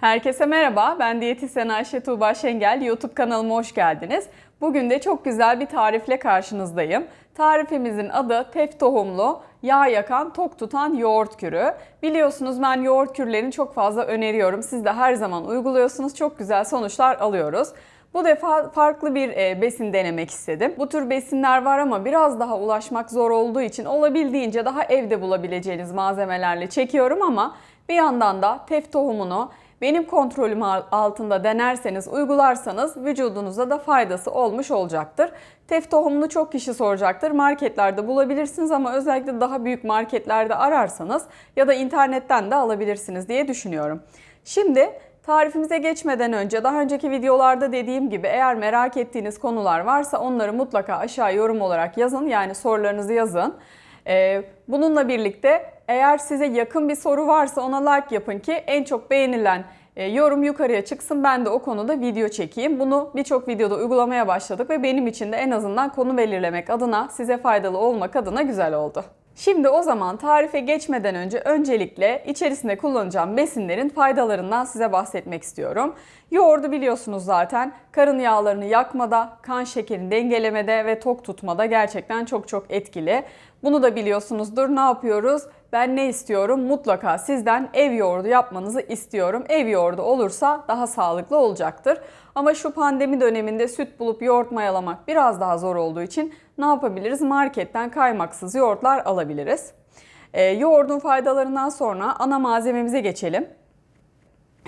Herkese merhaba, ben diyetisyen Ayşe Tuğba Şengel. YouTube kanalıma hoş geldiniz. Bugün de çok güzel bir tarifle karşınızdayım. Tarifimizin adı tef tohumlu, yağ yakan, tok tutan yoğurt kürü. Biliyorsunuz ben yoğurt kürlerini çok fazla öneriyorum. Siz de her zaman uyguluyorsunuz, çok güzel sonuçlar alıyoruz. Bu defa farklı bir e, besin denemek istedim. Bu tür besinler var ama biraz daha ulaşmak zor olduğu için olabildiğince daha evde bulabileceğiniz malzemelerle çekiyorum ama bir yandan da tef tohumunu benim kontrolüm altında denerseniz, uygularsanız vücudunuza da faydası olmuş olacaktır. Tef tohumunu çok kişi soracaktır. Marketlerde bulabilirsiniz ama özellikle daha büyük marketlerde ararsanız ya da internetten de alabilirsiniz diye düşünüyorum. Şimdi Tarifimize geçmeden önce daha önceki videolarda dediğim gibi eğer merak ettiğiniz konular varsa onları mutlaka aşağı yorum olarak yazın. Yani sorularınızı yazın. Ee, bununla birlikte eğer size yakın bir soru varsa ona like yapın ki en çok beğenilen e, yorum yukarıya çıksın. Ben de o konuda video çekeyim. Bunu birçok videoda uygulamaya başladık ve benim için de en azından konu belirlemek adına, size faydalı olmak adına güzel oldu. Şimdi o zaman tarife geçmeden önce öncelikle içerisinde kullanacağım besinlerin faydalarından size bahsetmek istiyorum. Yoğurdu biliyorsunuz zaten karın yağlarını yakmada, kan şekerini dengelemede ve tok tutmada gerçekten çok çok etkili. Bunu da biliyorsunuzdur. Ne yapıyoruz? Ben ne istiyorum? Mutlaka sizden ev yoğurdu yapmanızı istiyorum. Ev yoğurdu olursa daha sağlıklı olacaktır. Ama şu pandemi döneminde süt bulup yoğurt mayalamak biraz daha zor olduğu için ne yapabiliriz? Marketten kaymaksız yoğurtlar alabiliriz. E, yoğurdun faydalarından sonra ana malzememize geçelim.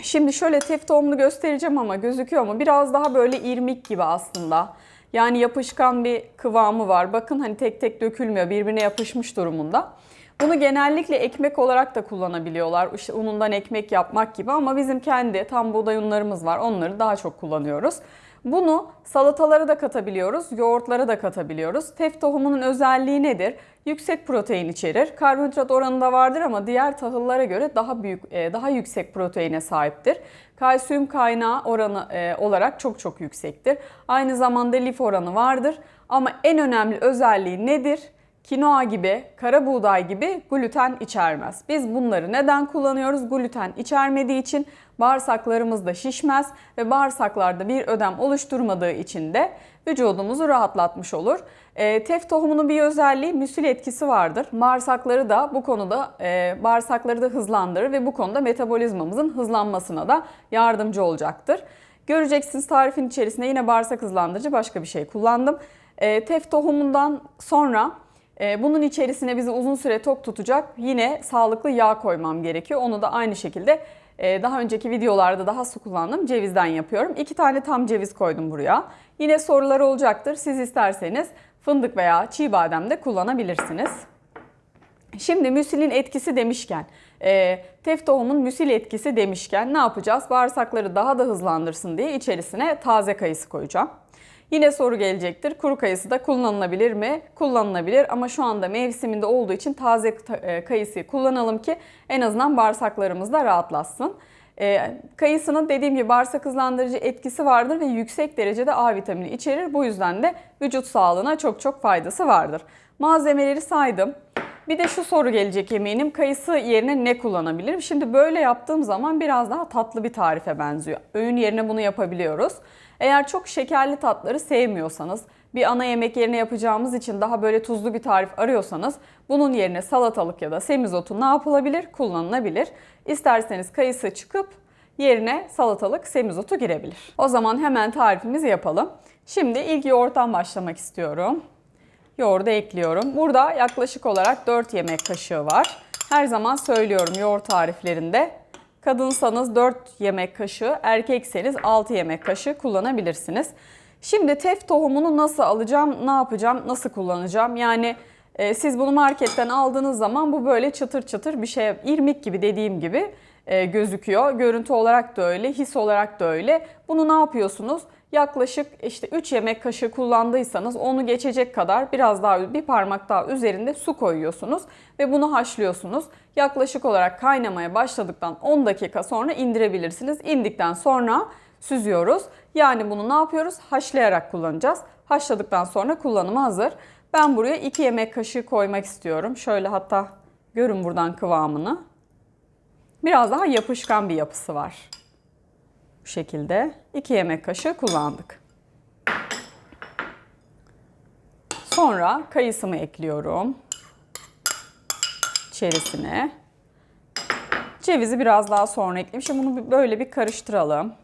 Şimdi şöyle tef tohumunu göstereceğim ama gözüküyor mu? Biraz daha böyle irmik gibi aslında. Yani yapışkan bir kıvamı var. Bakın hani tek tek dökülmüyor. Birbirine yapışmış durumunda. Bunu genellikle ekmek olarak da kullanabiliyorlar. Unundan ekmek yapmak gibi ama bizim kendi tam buğday unlarımız var. Onları daha çok kullanıyoruz. Bunu salatalara da katabiliyoruz, yoğurtlara da katabiliyoruz. Tef tohumunun özelliği nedir? Yüksek protein içerir. Karbonhidrat oranında vardır ama diğer tahıllara göre daha büyük, e, daha yüksek proteine sahiptir. Kalsiyum kaynağı oranı e, olarak çok çok yüksektir. Aynı zamanda lif oranı vardır. Ama en önemli özelliği nedir? Kinoa gibi, kara buğday gibi gluten içermez. Biz bunları neden kullanıyoruz? Gluten içermediği için bağırsaklarımız da şişmez ve bağırsaklarda bir ödem oluşturmadığı için de vücudumuzu rahatlatmış olur. E, tef tohumunun bir özelliği müsil etkisi vardır. Bağırsakları da bu konuda e, bağırsakları da hızlandırır ve bu konuda metabolizmamızın hızlanmasına da yardımcı olacaktır. Göreceksiniz tarifin içerisinde yine bağırsak hızlandırıcı başka bir şey kullandım. E, tef tohumundan sonra bunun içerisine bizi uzun süre tok tutacak yine sağlıklı yağ koymam gerekiyor. Onu da aynı şekilde e, daha önceki videolarda daha su kullandım. Cevizden yapıyorum. İki tane tam ceviz koydum buraya. Yine sorular olacaktır. Siz isterseniz fındık veya çiğ badem de kullanabilirsiniz. Şimdi müsilin etkisi demişken, e, tef tohumun müsil etkisi demişken ne yapacağız? Bağırsakları daha da hızlandırsın diye içerisine taze kayısı koyacağım. Yine soru gelecektir. Kuru kayısı da kullanılabilir mi? Kullanılabilir ama şu anda mevsiminde olduğu için taze e, kayısıyı kullanalım ki en azından bağırsaklarımız da rahatlasın. E, kayısının dediğim gibi bağırsak hızlandırıcı etkisi vardır ve yüksek derecede A vitamini içerir. Bu yüzden de vücut sağlığına çok çok faydası vardır. Malzemeleri saydım. Bir de şu soru gelecek eminim. Kayısı yerine ne kullanabilirim? Şimdi böyle yaptığım zaman biraz daha tatlı bir tarife benziyor. Öğün yerine bunu yapabiliyoruz. Eğer çok şekerli tatları sevmiyorsanız, bir ana yemek yerine yapacağımız için daha böyle tuzlu bir tarif arıyorsanız bunun yerine salatalık ya da semizotu ne yapılabilir? Kullanılabilir. İsterseniz kayısı çıkıp yerine salatalık semizotu girebilir. O zaman hemen tarifimizi yapalım. Şimdi ilk yoğurttan başlamak istiyorum. Yoğurdu ekliyorum. Burada yaklaşık olarak 4 yemek kaşığı var. Her zaman söylüyorum yoğurt tariflerinde Kadınsanız 4 yemek kaşığı, erkekseniz 6 yemek kaşığı kullanabilirsiniz. Şimdi tef tohumunu nasıl alacağım, ne yapacağım, nasıl kullanacağım? Yani e, siz bunu marketten aldığınız zaman bu böyle çıtır çıtır bir şey, irmik gibi dediğim gibi e, gözüküyor. Görüntü olarak da öyle, his olarak da öyle. Bunu ne yapıyorsunuz? Yaklaşık işte 3 yemek kaşığı kullandıysanız onu geçecek kadar biraz daha bir parmak daha üzerinde su koyuyorsunuz ve bunu haşlıyorsunuz. Yaklaşık olarak kaynamaya başladıktan 10 dakika sonra indirebilirsiniz. İndikten sonra süzüyoruz. Yani bunu ne yapıyoruz? Haşlayarak kullanacağız. Haşladıktan sonra kullanıma hazır. Ben buraya 2 yemek kaşığı koymak istiyorum. Şöyle hatta görün buradan kıvamını. Biraz daha yapışkan bir yapısı var. Şekilde 2 yemek kaşığı kullandık. Sonra kayısımı ekliyorum. İçerisine. Cevizi biraz daha sonra ekleyeyim. Şimdi bunu böyle bir karıştıralım.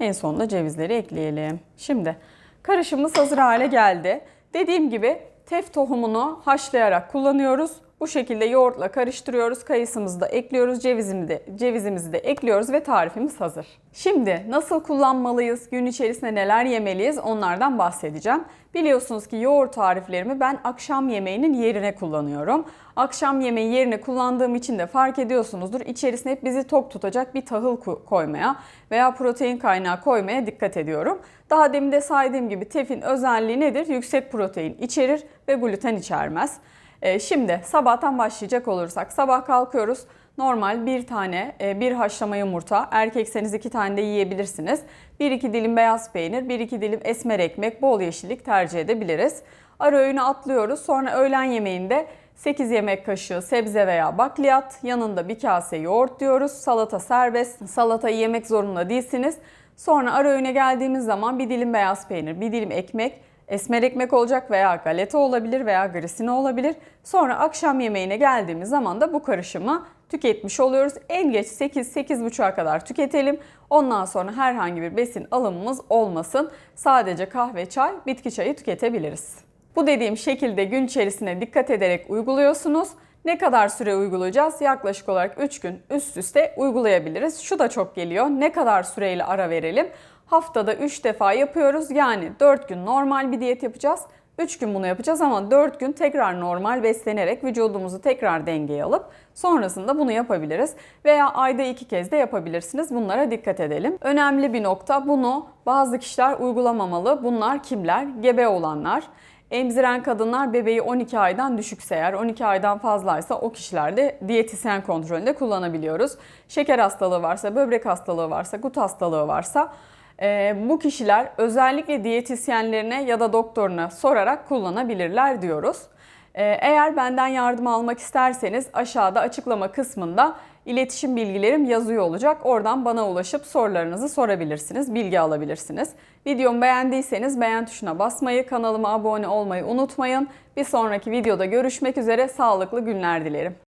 En sonunda cevizleri ekleyelim. Şimdi karışımımız hazır hale geldi. Dediğim gibi tef tohumunu haşlayarak kullanıyoruz. Bu şekilde yoğurtla karıştırıyoruz. Kayısımızı da ekliyoruz. Cevizimizi de, cevizimizi de ekliyoruz ve tarifimiz hazır. Şimdi nasıl kullanmalıyız? Gün içerisinde neler yemeliyiz? Onlardan bahsedeceğim. Biliyorsunuz ki yoğurt tariflerimi ben akşam yemeğinin yerine kullanıyorum. Akşam yemeği yerine kullandığım için de fark ediyorsunuzdur. İçerisine hep bizi tok tutacak bir tahıl ko- koymaya veya protein kaynağı koymaya dikkat ediyorum. Daha demin de saydığım gibi tefin özelliği nedir? Yüksek protein içerir ve gluten içermez. Ee, Şimdi sabahtan başlayacak olursak sabah kalkıyoruz. Normal bir tane e, bir haşlama yumurta, erkekseniz iki tane de yiyebilirsiniz. Bir iki dilim beyaz peynir, bir iki dilim esmer ekmek, bol yeşillik tercih edebiliriz. Ara öğünü atlıyoruz. Sonra öğlen yemeğinde 8 yemek kaşığı sebze veya bakliyat, yanında bir kase yoğurt diyoruz. Salata serbest, salatayı yemek zorunda değilsiniz. Sonra ara öğüne geldiğimiz zaman bir dilim beyaz peynir, bir dilim ekmek, Esmer ekmek olacak veya galeta olabilir veya grisine olabilir. Sonra akşam yemeğine geldiğimiz zaman da bu karışımı tüketmiş oluyoruz. En geç 8-8.30'a kadar tüketelim. Ondan sonra herhangi bir besin alımımız olmasın. Sadece kahve, çay, bitki çayı tüketebiliriz. Bu dediğim şekilde gün içerisinde dikkat ederek uyguluyorsunuz. Ne kadar süre uygulayacağız? Yaklaşık olarak 3 gün üst üste uygulayabiliriz. Şu da çok geliyor. Ne kadar süreyle ara verelim? Haftada 3 defa yapıyoruz. Yani 4 gün normal bir diyet yapacağız. 3 gün bunu yapacağız ama 4 gün tekrar normal beslenerek vücudumuzu tekrar dengeye alıp sonrasında bunu yapabiliriz. Veya ayda 2 kez de yapabilirsiniz. Bunlara dikkat edelim. Önemli bir nokta bunu bazı kişiler uygulamamalı. Bunlar kimler? Gebe olanlar. Emziren kadınlar bebeği 12 aydan düşükse eğer 12 aydan fazlaysa o kişilerde diyetisyen kontrolünde kullanabiliyoruz. Şeker hastalığı varsa, böbrek hastalığı varsa, gut hastalığı varsa e, bu kişiler özellikle diyetisyenlerine ya da doktoruna sorarak kullanabilirler diyoruz. E, eğer benden yardım almak isterseniz aşağıda açıklama kısmında iletişim bilgilerim yazıyor olacak. Oradan bana ulaşıp sorularınızı sorabilirsiniz, bilgi alabilirsiniz. Videomu beğendiyseniz beğen tuşuna basmayı, kanalıma abone olmayı unutmayın. Bir sonraki videoda görüşmek üzere, sağlıklı günler dilerim.